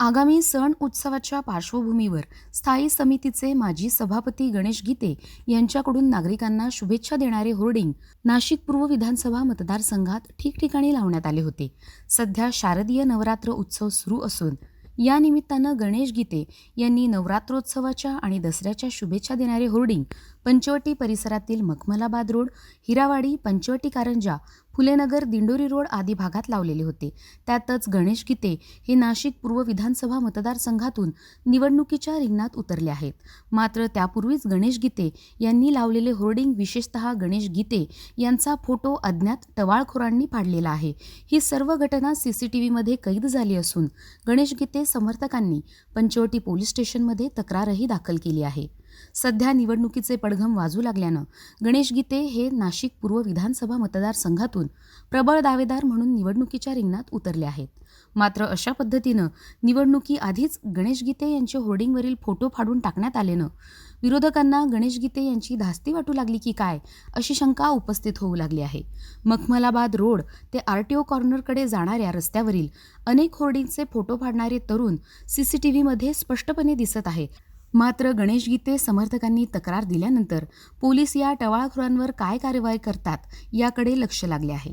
आगामी सण उत्सवाच्या पार्श्वभूमीवर स्थायी समितीचे माजी सभापती गणेश गीते यांच्याकडून नागरिकांना शुभेच्छा देणारे होर्डिंग नाशिक पूर्व विधानसभा मतदारसंघात ठिकठिकाणी लावण्यात आले होते. सध्या शारदीय नवरात्र उत्सव सुरू असून या निमित्तानं गणेश गीते यांनी नवरात्रोत्सवाच्या आणि दसऱ्याच्या शुभेच्छा देणारे होर्डिंग पंचवटी परिसरातील मखमलाबाद रोड हिरावाडी पंचवटी कारंजा फुलेनगर दिंडोरी रोड आदी भागात लावलेले होते. त्यातच गणेश गीते हे नाशिक पूर्व विधानसभा मतदारसंघातून निवडणुकीच्या रिंगणात उतरले आहेत. मात्र त्यापूर्वीच गणेश गीते यांनी लावलेले होर्डिंग विशेषतः गणेश गीते यांचा फोटो अज्ञात टवाळखोरांनी पाडलेला आहे. ही सर्व घटना सीसीटीव्हीमध्ये कैद झाली असून गणेश गीते समर्थकांनी पंचवटी पोलीस स्टेशनमध्ये तक्रारही दाखल केली आहे. सध्या निवडणुकीचे पडघम वाजू लागल्यानं गणेश गीते हे नाशिक पूर्व विधानसभा मतदारसंघातून प्रबळ दावेदार म्हणून निवडणुकीच्या रिंगणात उतरले आहेत. मात्र अशा पद्धतीनं निवडणुकी आधीच गणेश गीते यांचे होर्डिंगवरील फोटो फाडून टाकण्यात आल्यानं विरोधकांना गणेश गीते यांची धास्ती वाटू लागली की काय अशी शंका उपस्थित होऊ लागली आहे. मखमलाबाद रोड ते आरटीओ कॉर्नरकडे जाणाऱ्या रस्त्यावरील अनेक होर्डिंगचे फोटो फाडणारे तरुण सीसीटीव्हीमध्ये स्पष्टपणे दिसत आहे मात्र गणेश गीते समर्थकांनी तक्रार दिल्यानंतर पोलीस या टवाळखोरांवर काय कारवाई करतात याकडे लक्ष लागले आहे.